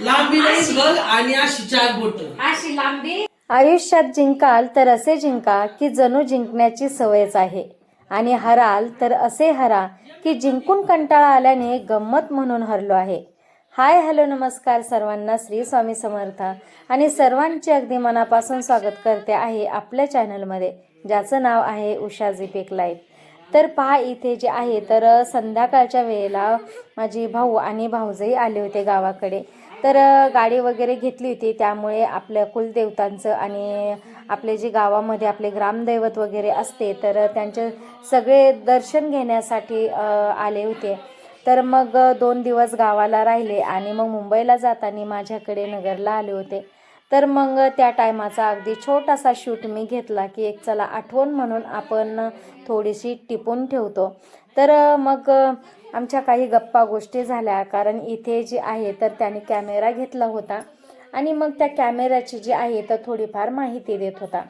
लांबी नाही बघ आणि अशी चार बोट. अशी लांबी. आयुष्यात जिंकाल तर असे जिंका की जणू जिंकण्याची सवयच आहे. आणि हराल तर असे हरा की जिंकून कंटाळा आल्याने गंमत म्हणून हरलो आहे. हाय हॅलो नमस्कार सर्वांना श्री स्वामी समर्थ. आणि सर्वांचे अगदी मनापासून स्वागत करते आहे आपल्या चॅनलमध्ये ज्याचं नाव आहे उषा झिपेक लाईफ. तर पहा इथे जे आहे तर संध्याकाळच्या वेळेला माझी भाऊ आणि भाऊजही आले होते गावाकडे. तर गाडी वगैरे घेतली होती. त्यामुळे आपल्या कुलदेवतांचं आणि आपले जे गावामध्ये आपले ग्रामदैवत वगैरे असते तर त्यांचे सगळे दर्शन घेण्यासाठी आले होते. तर मग दोन दिवस गावाला राहिले आणि मग मुंबईला जाताना माझ्याकडे नगरला आले होते. तर मग त्या टायमाचा अगदी छोटासा शूट मी घेतला की एक चला आठवण म्हणून आपण थोडीशी टिपून ठेवतो. तर मग आमच्या काही गप्पा गोष्टी झाल्या कारण इथे जी आहे तर त्याने कॅमेरा घेतला होता. आणि मग त्या कॅमेऱ्याची जी आहे तर थोडीफार माहिती देत होता.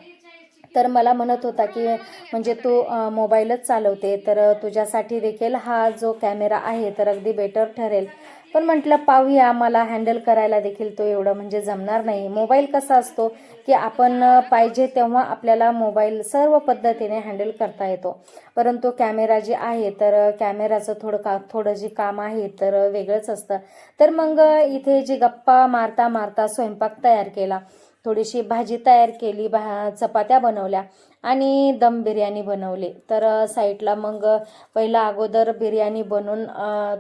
तर मला म्हणत होता की म्हणजे तू मोबाईलच चालवते तर तुझ्यासाठी देखील हा जो कॅमेरा आहे तर अगदी बेटर ठरेल. पण म्हटलं पाहूया मला हँडल करायला देखील तो एवढं म्हणजे जमणार नाही. मोबाईल कसा असतो की आपण पाहिजे तेव्हा आपल्याला मोबाईल सर्व पद्धतीने हँडल करता येतो. परंतु कॅमेरा जे आहे तर कॅमेराचं थोडं का थोडं जे काम आहे तर वेगळंच असतं. तर मग इथे जी गप्पा मारता मारता स्वयंपाक तयार केला. थोडीशी भाजी तयार केली भा चपात्या बनवल्या आणि दम बिर्याणी बनवली. तर साईडला मग पहिला अगोदर बिर्याणी बनवून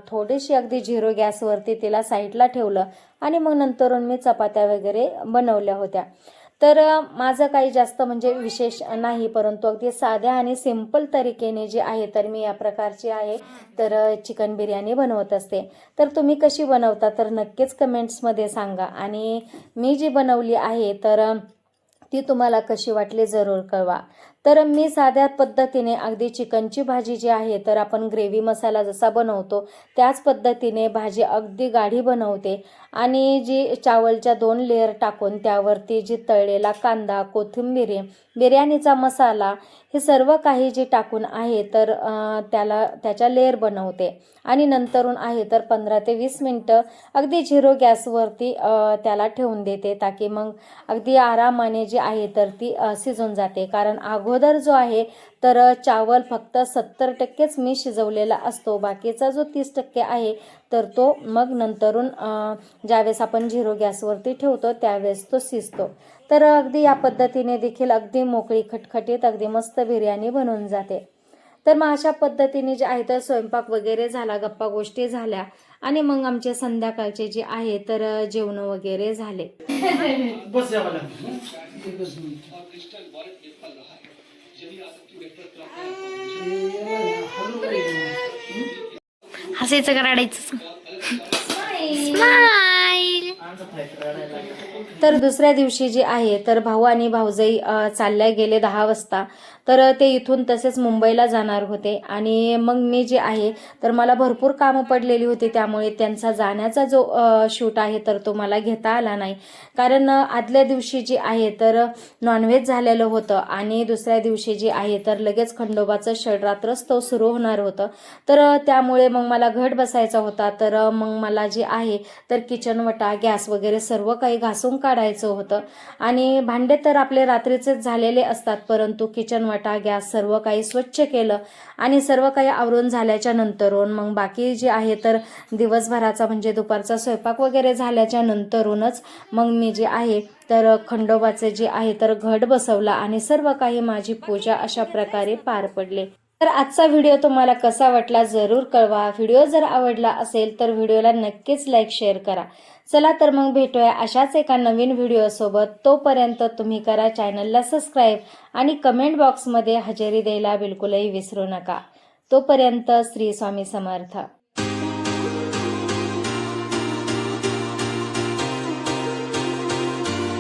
थोडीशी अगदी झिरो गॅसवरती तिला साईडला ठेवलं आणि मग नंतरून मी चपात्या वगैरे बनवल्या होत्या. तर माझं काही जास्त म्हणजे विशेष नाही परंतु अगदी साध्या आणि सिंपल तरीकेने जे आहे तर मी या प्रकारची आहे. तर चिकन बिर्याणी बनवत असते. तर तुम्ही कशी बनवता तर नक्कीच कमेंट्समध्ये सांगा. आणि मी जी बनवली आहे तर ती तुम्हाला कशी वाटली जरूर कळवा. तर मी साध्या पद्धतीने अगदी चिकनची भाजी जी आहे तर आपण ग्रेव्ही मसाला जसा बनवतो त्याच पद्धतीने भाजी अगदी गाढी बनवते. आणि जी चावलच्या दोन लेअर टाकून त्यावरती जी तळलेला कांदा कोथिंबिरी बिर्याणीचा मसाला हे सर्व काही जे टाकून आहे तर त्याला त्याच्या लेअर बनवते. आणि नंतरून आहे तर पंधरा ते वीस मिनटं अगदी झिरो गॅसवरती त्याला ठेवून देते ताकी मग अगदी आरामाने जी आहे तर ती शिजून जाते. कारण अगोदर जो आहे तर चावल फक्त सत्तर टक्केच मी शिजवलेला असतो. बाकीचा जो तीस टक्के आहे तर तो मग नंतरून ज्यावेळेस आपण झिरो गॅसवरती ठेवतो त्यावेळेस तो शिजतो. तर अगदी या पद्धतीने देखील अगदी मोकळी खटखटीत अगदी मस्त बिर्याणी बनवून जाते. तर मग अशा पद्धतीने जे आहे तर स्वयंपाक वगैरे झाला गप्पा गोष्टी झाल्या आणि मग आमचे संध्याकाळचे जे आहे तर जेवण वगैरे झाले बस जावं लागेल एकच मिनिट. हलू नाही. हसायचं का रडायचं तर दुसऱ्या दिवशी जे आहे तर भाऊ आणि भाऊजाई चालले चालल्या गेले दहा वाजता. तर ते इथून तसेच मुंबईला जाणार होते. आणि मग मी जे आहे तर मला भरपूर कामं पडलेली होती. त्यामुळे त्यांचा जाण्याचा जो शूट आहे तर तो मला घेता आला नाही. कारण आदल्या दिवशी जे आहे तर नॉनव्हेज झालेलं होतं. आणि दुसऱ्या दिवशी जे आहे तर लगेच खंडोबाचं षडरात्रच तो सुरू होणार होतं. तर त्यामुळे मग मला घट बसायचा होता. तर मग मला जे आहे तर किचन वटा गॅस वगैरे सर्व काही घासून काढायचं होतं. आणि भांडे तर आपले रात्रीचेच झालेले असतात परंतु किचन वटा गॅस सर्व काही स्वच्छ केलं आणि सर्व काही आवरून झाल्याच्या नंतरून मग बाकी जे आहे तर दिवसभराचा म्हणजे दुपारचा स्वयंपाक वगैरे झाल्याच्या नंतरूनच मग मी जे आहे तर खंडोबाचे जे आहे तर घट बसवला आणि सर्व काही माझी पूजा अशा प्रकारे पार पडले. तर आजचा व्हिडिओ तुम्हाला कसा वाटला जरूर कळवा. व्हिडिओ जर आवडला असेल तर व्हिडिओला नक्कीच लाईक शेअर करा. चला तर मग भेटूया अशाच एका नवीन व्हिडिओसोबत तोपर्यंत तुम्ही करा चॅनलला सबस्क्राईब आणि कमेंट बॉक्समध्ये हजेरी द्यायला बिलकुलही विसरू नका. तोपर्यंत श्री स्वामी समर्थ.